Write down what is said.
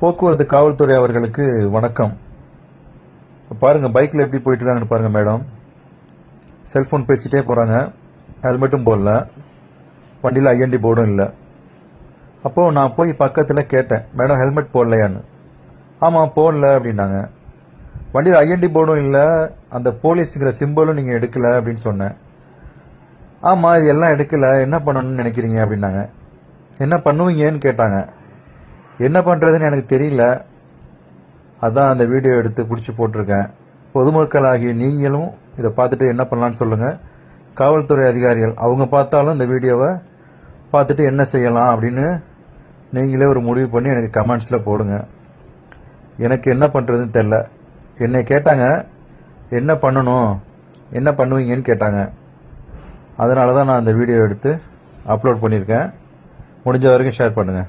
போக்குவரத்து காவல்துறை அவர்களுக்கு வணக்கம். பாருங்கள் பைக்கில் எப்படி போயிட்டுருக்காங்கன்னு பாருங்கள் மேடம். செல்ஃபோன் பேசிகிட்டே போகிறாங்க ஹெல்மெட்டும் போடல. வண்டியில் ஐஎன்டி போர்டும் இல்லை. அப்போது நான் போய் பக்கத்தில் கேட்டேன் மேடம் ஹெல்மெட் போடலையான்னு? ஆமாம் போடல அப்படின்னாங்க. வண்டியில் ஐஎன்டி போர்டும் இல்லை அந்த போலீஸுங்கிற சிம்பிளும் நீங்கள் எடுக்கலை அப்படின்னு சொன்னேன். ஆமாம் இது எல்லாம் எடுக்கலை என்ன பண்ணணும்னு நினைக்கிறீங்க? அப்படின்னாங்க. என்ன பண்ணுவீங்கன்னு கேட்டாங்க. என்ன பண்ணுறதுன்னு எனக்கு தெரியல. அதான் அந்த வீடியோ எடுத்து பிடிச்சி போட்டிருக்கேன். பொதுமக்களாகிய நீங்களும் இதை பார்த்துட்டு என்ன பண்ணலான்னு சொல்லுங்கள் காவல்துறை அதிகாரிகள் அவங்க பார்த்தாலும் இந்த வீடியோவை பார்த்துட்டு என்ன செய்யலாம் அப்படின்னு நீங்களே ஒரு முடிவு பண்ணி எனக்கு கமெண்ட்ஸில் போடுங்க. எனக்கு என்ன பண்ணுறதுன்னு தெரில என்னை கேட்டாங்க என்ன பண்ணணும்? என்ன பண்ணுவீங்கன்னு கேட்டாங்க. அதனால தான் நான் அந்த வீடியோ எடுத்து அப்லோட் பண்ணியிருக்கேன். முடிஞ்ச வரைக்கும் ஷேர் பண்ணுங்கள்